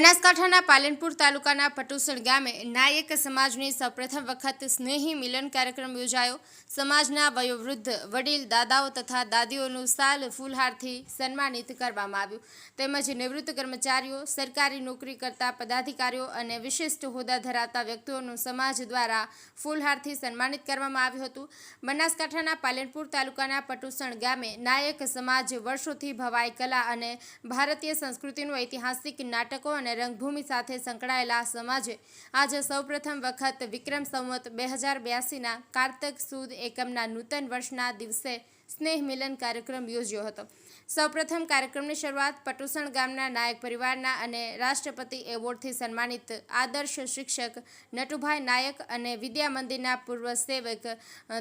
બનાસકાંઠાના પાલનપુર તાલુકાના પટુસણ ગામે નાયક સમાજની સૌપ્રથમ વખત સ્નેહી મિલન કાર્યક્રમ યોજાયો. સમાજના વયોવૃદ્ધ વડીલ, દાદાઓ તથા દાદીઓનું સાલ ફૂલહારથી સન્માનિત કરવામાં આવ્યું. તેમજ નિવૃત્ત કર્મચારીઓ, સરકારી નોકરી કરતા પદાધિકારીઓ અને વિશિષ્ટ હોદ્દા ધરાવતા વ્યક્તિઓનું સમાજ દ્વારા ફૂલહારથી સન્માનિત કરવામાં આવ્યું હતું. બનાસકાંઠાના પાલનપુર તાલુકાના પટુસણ ગામે નાયક સમાજ વર્ષોથી ભવાઈ કલા અને ભારતીય સંસ્કૃતિનું ઐતિહાસિક નાટકો અને રંગભૂમિ સાથે સંકળાયેલા સમાજે આજે સૌપ્રથમ વખત વિક્રમ સંવત બે હજાર બ્યાસીના કારતક સુદ એકમના નૂતન વર્ષના દિવસે સ્નેહ મિલન કાર્યક્રમ યોજ્યો હતો. સૌપ્રથમ કાર્યક્રમની શરૂઆત પટુસણ ગામના નાયક પરિવારના અને રાષ્ટ્રપતિ એવોર્ડથી સન્માનિત આદર્શ શિક્ષક નટુભાઈ નાયક અને વિદ્યા મંદિરના પૂર્વ સેવક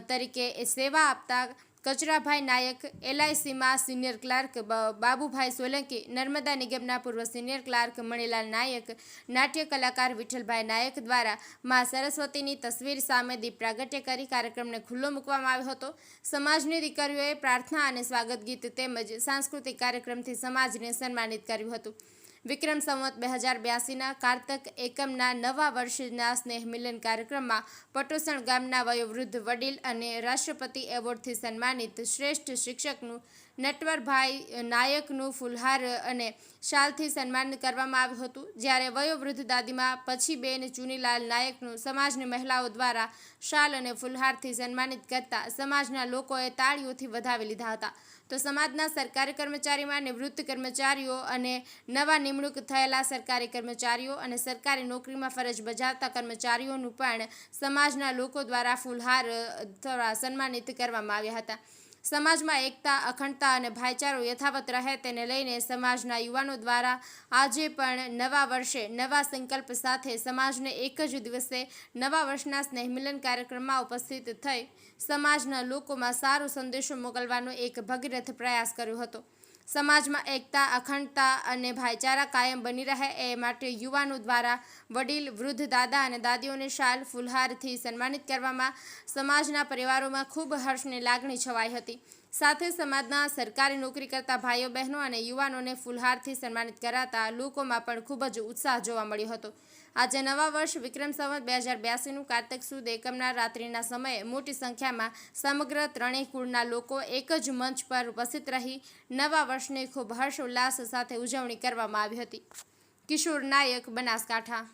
તરીકે સેવા આપતા કચરાભાઈ નાયક, એલઆઈસીમાં સિનિયર ક્લાર્ક બાબુભાઈ સોલંકી, નર્મદા નિગમના પૂર્વ સિનિયર ક્લાર્ક, મણીલાલ નાયક, નાટ્ય કલાકાર વિઠ્ઠલભાઈ નાયક દ્વારા મા સરસ્વતીની તસવીર સામે દીપ પ્રાગટ્ય કરી કાર્યક્રમને ખુલ્લો મૂકવામાં આવ્યો હતો. સમાજની દીકરીઓએ પ્રાર્થના અને સ્વાગત ગીત તેમજ સાંસ્કૃતિક કાર્યક્રમથી સમાજને સન્માનિત કર્યું હતું. વિક્રમ સંવત બે હજાર બ્યાસીના કારતક એકમના નવા વર્ષના સ્નેહ મિલન કાર્યક્રમમાં પટોસણ ગામના વયોવૃદ્ધ વડીલ અને રાષ્ટ્રપતિ એવોર્ડથી સન્માનિત શ્રેષ્ઠ શિક્ષકનું નટવરભાઈ નાયકનું ફુલહાર અને શાલથી સન્માન કરવામાં આવ્યું હતું. જ્યારે વયોવૃદ્ધ દાદીમાં પછી બેન ચુનીલાલ નાયકનું સમાજની મહિલાઓ દ્વારા શાલ અને ફુલહારથી સન્માનિત કરતા સમાજના લોકોએ તાળીઓથી વધાવી લીધા હતા. તો સમાજના સરકારી કર્મચારીમાં નિવૃત્ત કર્મચારીઓ અને નવા નિમણૂક થયેલા સરકારી કર્મચારીઓ અને સરકારી નોકરીમાં ફરજ બજાવતા કર્મચારીઓનું પણ સમાજના લોકો દ્વારા ફૂલહાર દ્વારા સન્માનિત કરવામાં આવ્યા હતા. સમાજમાં એકતા, અખંડતા અને ભાઈચારો યથાવત રહે તેને લઈને સમાજના યુવાનો દ્વારા આજે પણ નવા વર્ષે નવા સંકલ્પ સાથે સમાજને એક જ દિવસે નવા વર્ષના સ્નેહમિલન કાર્યક્રમમાં ઉપસ્થિત થઈ સમાજના લોકોમાં સારો સંદેશો મોકલવાનો એક ભગીરથ પ્રયાસ કર્યો હતો. સમાજમાં એકતા, અખંડતા અને ભાઈચારા કાયમ બની રહે એ માટે યુવાનો દ્વારા વડીલ, વૃદ્ધ, દાદા અને દાદીઓને શાલ ફુલહારથી સન્માનિત કરવામાં સમાજના પરિવારોમાં ખૂબ હર્ષની લાગણી છવાઈ હતી. સાથે સમાજના સરકારી નોકરી કરતા ભાઈઓ બહેનો અને યુવાનોને ફુલહારથી સન્માનિત કરાતા લોકોમાં પણ ખૂબ જ ઉત્સાહ જોવા મળ્યો હતો. આજે નવા વર્ષ વિક્રમ સંવત બે હજાર બ્યાસીનું કાર્તક સુદ એકમના રાત્રિના સમયે મોટી સંખ્યામાં સમગ્ર ત્રણેય કુળના લોકો એક જ મંચ પર ઉપસ્થિત રહી નવા વર્ષની ખૂબ હર્ષ ઉલ્લાસ સાથે ઉજવણી કરવામાં આવી હતી. કિશોર નાયક, બનાસકાંઠા.